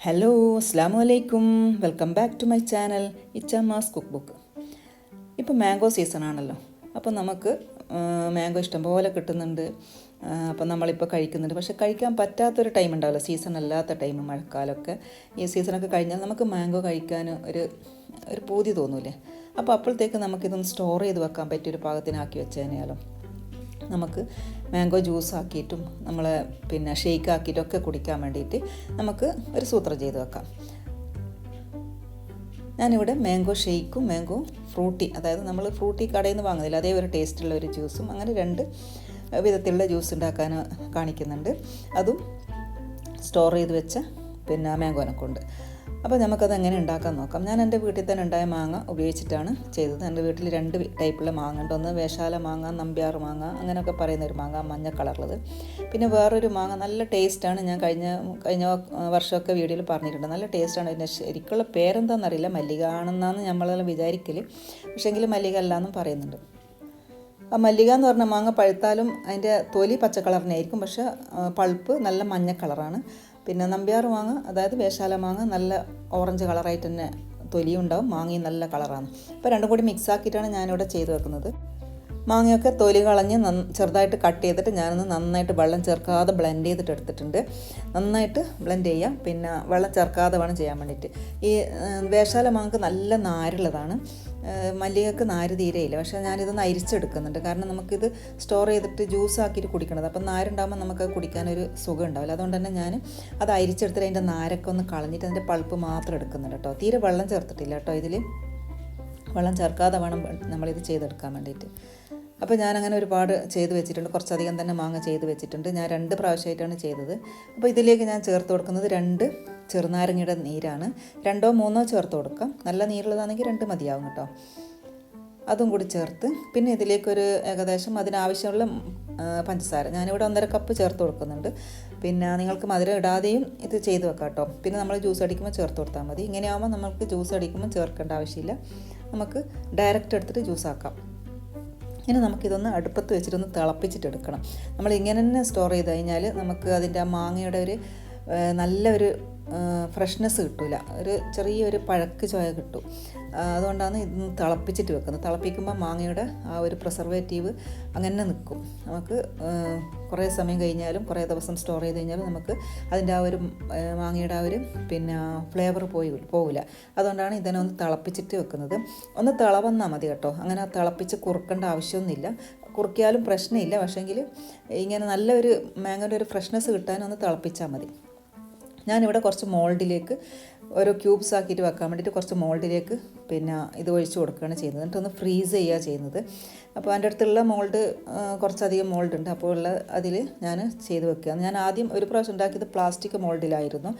Hello അസ്സാം വലൈക്കും welcome back to my channel ഇച്ചാമാസ് cookbook ഇപ്പോൾ മാംഗോ സീസൺ ആണല്ലോ. അപ്പോൾ നമുക്ക് മാംഗോ ഇഷ്ടംപോലെ കിട്ടുന്നുണ്ട്. അപ്പം അപ്പോൾ നമ്മളിപ്പോൾ കഴിക്കുന്നുണ്ട്. പക്ഷെ കഴിക്കാൻ പറ്റാത്തൊരു ടൈം ഉണ്ടാവില്ല. സീസൺ അല്ലാത്ത ടൈം മഴക്കാലമൊക്കെ ഈ സീസണൊക്കെ കഴിഞ്ഞാൽ നമുക്ക് മാംഗോ കഴിക്കാൻ ഒരു ഒരു പൂതി തോന്നൂലേ അപ്പോൾ അപ്പോഴത്തേക്ക് നമുക്കിതൊന്ന് സ്റ്റോർ ചെയ്ത് വെക്കാൻ പറ്റിയൊരു പാകത്തിനാക്കി വെച്ചതിനാലോ നമുക്ക് മാംഗോ ജ്യൂസ് ആക്കിയിട്ടും നമ്മൾ പിന്നെ ഷെയ്ക്ക് ആക്കിയിട്ടൊക്കെ കുടിക്കാൻ വേണ്ടിയിട്ട് നമുക്ക് ഒരു സൂത്രം ചെയ്ത് വെക്കാം. ഞാനിവിടെ മാംഗോ ഷെയ്ക്കും മാംഗോ ഫ്രൂട്ടി അതായത് നമ്മൾ ഫ്രൂട്ടി കടയിൽ നിന്ന് വാങ്ങുന്നില്ല അതേ ഒരു ടേസ്റ്റുള്ള ഒരു ജ്യൂസും അങ്ങനെ രണ്ട് വിധത്തിലുള്ള ജ്യൂസ് ഉണ്ടാക്കാൻ കാണിക്കുന്നുണ്ട്. അതും സ്റ്റോർ ചെയ്ത് വെച്ച പിന്നെ മാംഗോനെ കൊണ്ട്. അപ്പോൾ നമുക്കത് എങ്ങനെ ഉണ്ടാക്കാൻ നോക്കാം. ഞാൻ എന്റെ വീട്ടിൽ തന്നെ ഉണ്ടായ മാങ്ങ ഉപയോഗിച്ചിട്ടാണ് ചെയ്തത്. എന്റെ വീട്ടിൽ രണ്ട് ടൈപ്പുള്ള മാങ്ങ ഉണ്ട്. ഒന്ന് വേഷാല മാങ്ങ നമ്പ്യാർ മാങ്ങ അങ്ങനെയൊക്കെ പറയുന്ന ഒരു മാങ്ങ മഞ്ഞ കളറുള്ളത് പിന്നെ വേറൊരു മാങ്ങ നല്ല ടേസ്റ്റാണ് ഞാൻ കഴിഞ്ഞ കഴിഞ്ഞ വർഷമൊക്കെ വീഡിയോയിൽ പറഞ്ഞിട്ടുണ്ട്. നല്ല ടേസ്റ്റാണ്. അതിന്റെ ശരിക്കുള്ള പേരെന്താണെന്നറിയില്ല മല്ലിക ആണെന്നാണ് നമ്മളെല്ലാം വിചാരിക്കൽ പക്ഷേങ്കിൽ മല്ലിക അല്ല എന്നും പറയുന്നുണ്ട്. ആ മല്ലിക എന്ന് പറഞ്ഞ മാങ്ങ പഴുത്താലും അതിന്റെ തൊലി പച്ച കളറിനായിരിക്കും പക്ഷെ പൾപ്പ് നല്ല മഞ്ഞ കളറാണ്. പിന്നെ നമ്പ്യാർ മാങ്ങ അതായത് വേഷാല മാങ്ങ നല്ല ഓറഞ്ച് കളറായിട്ട് തന്നെ തൊലിയുണ്ടാവും. മാങ്ങയും നല്ല കളറാണ് അപ്പോൾ രണ്ടും കൂടി മിക്സ് ആക്കിയിട്ടാണ് ഞാനിവിടെ ചെയ്ത് വെക്കുന്നത്. മാങ്ങയൊക്കെ തൊലി കളഞ്ഞ് നന്ന ചെറുതായിട്ട് കട്ട് ചെയ്തിട്ട് ഞാനൊന്ന് നന്നായിട്ട് വെള്ളം ചേർക്കാതെ ബ്ലെൻഡ് ചെയ്തിട്ട് എടുത്തിട്ടുണ്ട്. നന്നായിട്ട് ബ്ലെൻഡ് ചെയ്യാം. പിന്നെ വെള്ളം ചേർക്കാതെ വേണം ചെയ്യാൻ വേണ്ടിയിട്ട്. ഈ വേഷാല മാങ്ങക്ക് നല്ല നാരുള്ളതാണ്. മല്ലികക്ക് നാര് തീരെയില്ല പക്ഷേ ഞാനിതൊന്ന് അരിച്ചെടുക്കുന്നുണ്ട്. കാരണം നമുക്കിത് സ്റ്റോർ ചെയ്തിട്ട് ജ്യൂസ് ആക്കിയിട്ട് കുടിക്കണത്. അപ്പം നാരുണ്ടാകുമ്പോൾ നമുക്ക് കുടിക്കാനൊരു സുഖം ഉണ്ടാവില്ല. അതുകൊണ്ട് തന്നെ ഞാൻ അത് അരിച്ചെടുത്തിട്ട് അതിന്റെ നാരൊക്കെ ഒന്ന് കളഞ്ഞിട്ട് അതിന്റെ പൾപ്പ് മാത്രം എടുക്കുന്നുണ്ട് കേട്ടോ. തീരെ വെള്ളം ചേർത്തിട്ടില്ല കേട്ടോ ഇതിൽ വെള്ളം ചേർക്കാതെ വേണം നമ്മളിത് ചെയ്തെടുക്കാൻ വേണ്ടിയിട്ട്. അപ്പോൾ ഞാനങ്ങനെ ഒരുപാട് ചെയ്ത് വെച്ചിട്ടുണ്ട്. കുറച്ചധികം തന്നെ മാങ്ങ ചെയ്ത് വെച്ചിട്ടുണ്ട്. ഞാൻ രണ്ട് പ്രാവശ്യമായിട്ടാണ് ചെയ്തത്. അപ്പോൾ ഇതിലേക്ക് ഞാൻ ചേർത്ത് കൊടുക്കുന്നത് രണ്ട് ചെറുനാരങ്ങയുടെ നീരാണ്. രണ്ടോ മൂന്നോ ചേർത്ത് കൊടുക്കാം. നല്ല നീരുള്ളതാണെങ്കിൽ രണ്ട് മതിയാവും കേട്ടോ. അതും കൂടി ചേർത്ത് പിന്നെ ഇതിലേക്കൊരു ഏകദേശം അതിനാവശ്യമുള്ള പഞ്ചസാര. ഞാനിവിടെ ഒന്നര കപ്പ് ചേർത്ത് കൊടുക്കുന്നുണ്ട്. പിന്നെ നിങ്ങൾക്ക് മധുരം ഇടാതെയും ഇത് ചെയ്ത് വെക്കാം കേട്ടോ. പിന്നെ നമ്മൾ ജ്യൂസ് അടിക്കുമ്പോൾ ചേർത്ത് കൊടുത്താൽ മതി. ഇങ്ങനെയാകുമ്പോൾ നമുക്ക് ജ്യൂസ് അടിക്കുമ്പോൾ ചേർക്കേണ്ട ആവശ്യമില്ല. നമുക്ക് ഡയറക്റ്റ് എടുത്തിട്ട് ജ്യൂസ് ആക്കാം ഇനി നമുക്കിതൊന്ന് അടുപ്പത്ത് വെച്ചിട്ടൊന്ന് തിളപ്പിച്ചിട്ടെടുക്കണം. നമ്മൾ ഇങ്ങനെ തന്നെ സ്റ്റോർ ചെയ്ത് കഴിഞ്ഞാൽ നമുക്ക് അതിന്റെ ആ മാങ്ങയുടെ ഒരു നല്ലൊരു ഫ്രഷ്നെസ് കിട്ടില്ല ഒരു ചെറിയൊരു പഴക്ക് ചോയ കിട്ടും. അതുകൊണ്ടാണ് ഇത് തിളപ്പിച്ചിട്ട് വെക്കുന്നത്. തിളപ്പിക്കുമ്പോൾ മാങ്ങയുടെ ആ ഒരു പ്രിസർവേറ്റീവ് അങ്ങനെ നിൽക്കും നമുക്ക് കുറേ സമയം കഴിഞ്ഞാലും കുറേ ദിവസം സ്റ്റോർ ചെയ്ത് കഴിഞ്ഞാലും നമുക്ക് അതിന്റെ ആ ഒരു മാങ്ങയുടെ ആ ഒരു പിന്നെ ഫ്ലേവർ പോയി പോവില്ല. അതുകൊണ്ടാണ് ഇതിനെ ഒന്ന് തിളപ്പിച്ചിട്ട് വെക്കുന്നത്. ഒന്ന് തിളവന്നാൽ മതി കേട്ടോ. അങ്ങനെ തിളപ്പിച്ച് കുറുക്കേണ്ട ആവശ്യമൊന്നുമില്ല. കുറുക്കിയാലും പ്രശ്നമില്ല. പക്ഷേങ്കിൽ ഇങ്ങനെ നല്ലൊരു മാങ്ങയുടെ ഒരു ഫ്രഷ്നെസ് കിട്ടാൻ ഒന്ന് തിളപ്പിച്ചാൽ മതി. ഞാനിവിടെ കുറച്ച് മോൾഡിലേക്ക് ഓരോ ക്യൂബ്സ് ആക്കിയിട്ട് വെക്കാൻ വേണ്ടിയിട്ട് കുറച്ച് മോൾഡിലേക്ക് പിന്നെ ഇത് ഒഴിച്ച് കൊടുക്കുകയാണ് ചെയ്യുന്നത്. എന്നിട്ടൊന്ന് ഫ്രീസ് ചെയ്യുക ചെയ്യുന്നത്. അപ്പോൾ എന്റെ അടുത്തുള്ള മോൾഡ് കുറച്ചധികം മോൾഡ് ഉണ്ട്. അപ്പോൾ ഉള്ള അതിൽ ഞാൻ ചെയ്ത് വെക്കുകയാണ്. ഞാൻ ആദ്യം ഒരു പ്രാവശ്യം ഉണ്ടാക്കിയത് പ്ലാസ്റ്റിക് മോൾഡിലായിരുന്നു.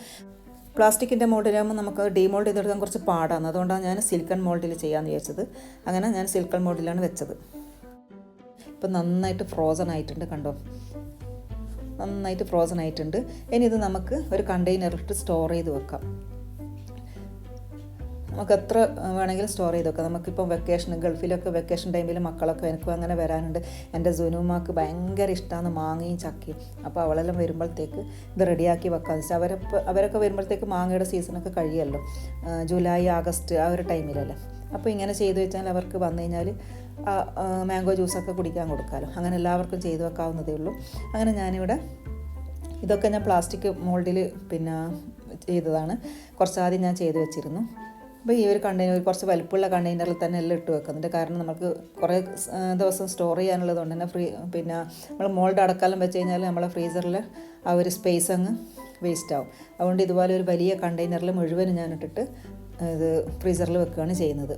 പ്ലാസ്റ്റിക്കിന്റെ മോൾഡിലാകുമ്പോൾ നമുക്ക് ഡീമോൾഡ് ചെയ്തെടുക്കാൻ കുറച്ച് പാടാണ്. അതുകൊണ്ടാണ് ഞാൻ സിൽക്കൺ മോൾഡിൽ ചെയ്യാമെന്ന് വിചാരിച്ചത്. അങ്ങനെ ഞാൻ സിൽക്കൺ മോൾഡിലാണ് വെച്ചത്. ഇപ്പം നന്നായിട്ട് ഫ്രോസൺ ആയിട്ടുണ്ട് കണ്ടോ? നന്നായിട്ട് ഫ്രോസൺ ആയിട്ടുണ്ട്. ഇനി ഇത് നമുക്ക് ഒരു കണ്ടെയ്നറിലിട്ട് സ്റ്റോർ ചെയ്ത് വെക്കാം. നമുക്ക് എത്ര വേണമെങ്കിലും സ്റ്റോർ ചെയ്ത് വെക്കാം. നമുക്കിപ്പം വെക്കേഷൻ ഗൾഫിലൊക്കെ വെക്കേഷൻ ടൈമിൽ മക്കളൊക്കെ എനിക്കും അങ്ങനെ വരാനുണ്ട്. എന്റെ ജുനുമാക്ക് ഭയങ്കര ഇഷ്ടമാണ് മാങ്ങയും ചക്കയും. അപ്പോൾ അവളെല്ലാം വരുമ്പോഴത്തേക്ക് ഇത് റെഡിയാക്കി വെക്കാമെന്ന് വെച്ചാൽ അവരപ്പോൾ അവരൊക്കെ വരുമ്പോഴത്തേക്ക് മാങ്ങയുടെ സീസണൊക്കെ കഴിയുമല്ലോ ആ, ജൂലൈ ആഗസ്റ്റ് ആ ഒരു ടൈമിലല്ലേ അപ്പോൾ ഇങ്ങനെ ചെയ്തു വെച്ചാൽ അവർക്ക് വന്നു കഴിഞ്ഞാൽ മാംഗോ ജ്യൂസൊക്കെ കുടിക്കാൻ കൊടുക്കാമല്ലോ അങ്ങനെ എല്ലാവർക്കും ചെയ്തു വെക്കാവുന്നതേ ഉള്ളൂ. അങ്ങനെ ഞാനിവിടെ ഇതൊക്കെ ഞാൻ പ്ലാസ്റ്റിക് മോൾഡിൽ പിന്നെ ചെയ്തതാണ്. കുറച്ച് ആദ്യം ഞാൻ ചെയ്തു വെച്ചിരുന്നു. അപ്പോൾ ഈ ഒരു കണ്ടെയ്നർ കുറച്ച് വലിപ്പമുള്ള കണ്ടെയ്നറിൽ തന്നെ എല്ലാം ഇട്ട് വെക്കുന്നുണ്ട്. കാരണം നമുക്ക് കുറേ ദിവസം സ്റ്റോർ ചെയ്യാനുള്ളത് കൊണ്ട് തന്നെ ഫ്രീ പിന്നെ നമ്മൾ മോൾഡ് അടക്കാലം വെച്ച് കഴിഞ്ഞാൽ നമ്മളെ ഫ്രീസറിൽ ആ ഒരു സ്പേസ് അങ്ങ് വേസ്റ്റ് ആവും. അതുകൊണ്ട് ഇതുപോലെ ഒരു വലിയ കണ്ടെയ്നറിൽ മുഴുവനും ഞാൻ ഇട്ടിട്ട് ഇത് ഫ്രീസറിൽ വെക്കുകയാണ് ചെയ്യുന്നത്.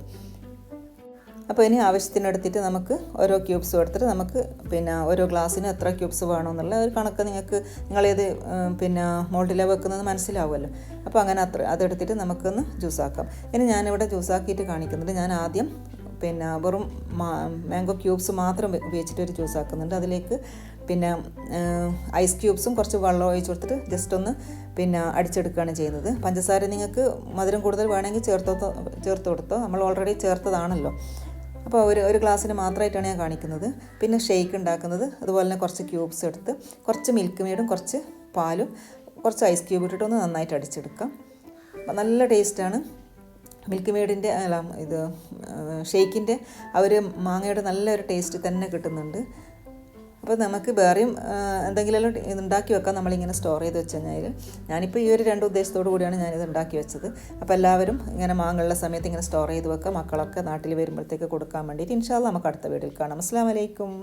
അപ്പോൾ ഇനി ആവശ്യത്തിനെടുത്തിട്ട് നമുക്ക് ഓരോ ക്യൂബ്സും എടുത്തിട്ട് നമുക്ക് പിന്നെ ഓരോ ഗ്ലാസ്സിന് എത്ര ക്യൂബ്സ് വേണമെന്നുള്ള ഒരു കണക്ക് നിങ്ങൾക്ക് നിങ്ങളേത് പിന്നെ മോൾഡിലാണ് വെക്കുന്നത് മനസ്സിലാവുമല്ലോ. അപ്പോൾ അങ്ങനെ അത്ര അതെടുത്തിട്ട് നമുക്കൊന്ന് ജ്യൂസാക്കാം ഇനി ഞാനിവിടെ ജ്യൂസാക്കിയിട്ട് കാണിക്കുന്നുണ്ട്. ഞാൻ ആദ്യം പിന്നെ വെറും മാംഗോ ക്യൂബ്സ് മാത്രം ഉപയോഗിച്ചിട്ട് ഒരു ജ്യൂസ് അതിലേക്ക് പിന്നെ ഐസ് ക്യൂബ്സും കുറച്ച് വെള്ളം ഒഴിച്ച് കൊടുത്തിട്ട് ജസ്റ്റ് ഒന്ന് പിന്നെ അടിച്ചെടുക്കുകയാണ് ചെയ്യുന്നത്. പഞ്ചസാര നിങ്ങൾക്ക് മധുരം കൂടുതൽ വേണമെങ്കിൽ ചേർത്തോ ചേർത്ത് കൊടുത്തോ. നമ്മൾ ഓൾറെഡി ചേർത്തതാണല്ലോ. അപ്പോൾ ഒരു ഒരു ഗ്ലാസ്സിന് മാത്രമായിട്ടാണ് ഞാൻ കാണിക്കുന്നത്. പിന്നെ ഷേക്ക് ഉണ്ടാക്കുന്നത് അതുപോലെ തന്നെ കുറച്ച് ക്യൂബ്സ് എടുത്ത് കുറച്ച് മിൽക്ക് മെയ്ഡും കുറച്ച് പാലും കുറച്ച് ഐസ് ക്യൂബ് ഇട്ടിട്ട് ഒന്ന് നന്നായിട്ട് അടിച്ചെടുക്കാം. അപ്പം നല്ല ടേസ്റ്റാണ് മിൽക്ക് മെയ്ഡിന്റെ അല്ല ഇത് ഷേക്കിന്റെ ആ ഒരു മാങ്ങയുടെ നല്ലൊരു ടേസ്റ്റ് തന്നെ കിട്ടുന്നുണ്ട്. അപ്പോൾ നമുക്ക് വേറെയും എന്തെങ്കിലും ഉണ്ടാക്കി വെക്കാം. നമ്മളിങ്ങനെ സ്റ്റോർ ചെയ്ത് വെച്ച് കഴിഞ്ഞാൽ ഞാനിപ്പോൾ ഈ ഒരു രണ്ട് ഉദ്ദേശത്തോടു കൂടിയാണ് ഞാനിത് ഉണ്ടാക്കി വെച്ചത്. അപ്പോൾ എല്ലാവരും ഇങ്ങനെ മാങ്ങുള്ള സമയത്ത് ഇങ്ങനെ സ്റ്റോർ ചെയ്ത് വെക്കാം. മക്കളൊക്കെ നാട്ടിൽ വരുമ്പോഴത്തേക്ക് കൊടുക്കാൻ വേണ്ടിയിട്ട് ഇൻഷാല്ല നമുക്ക് അടുത്ത വീട്ടിൽ കാണാം. അസ്സാം വലൈക്കും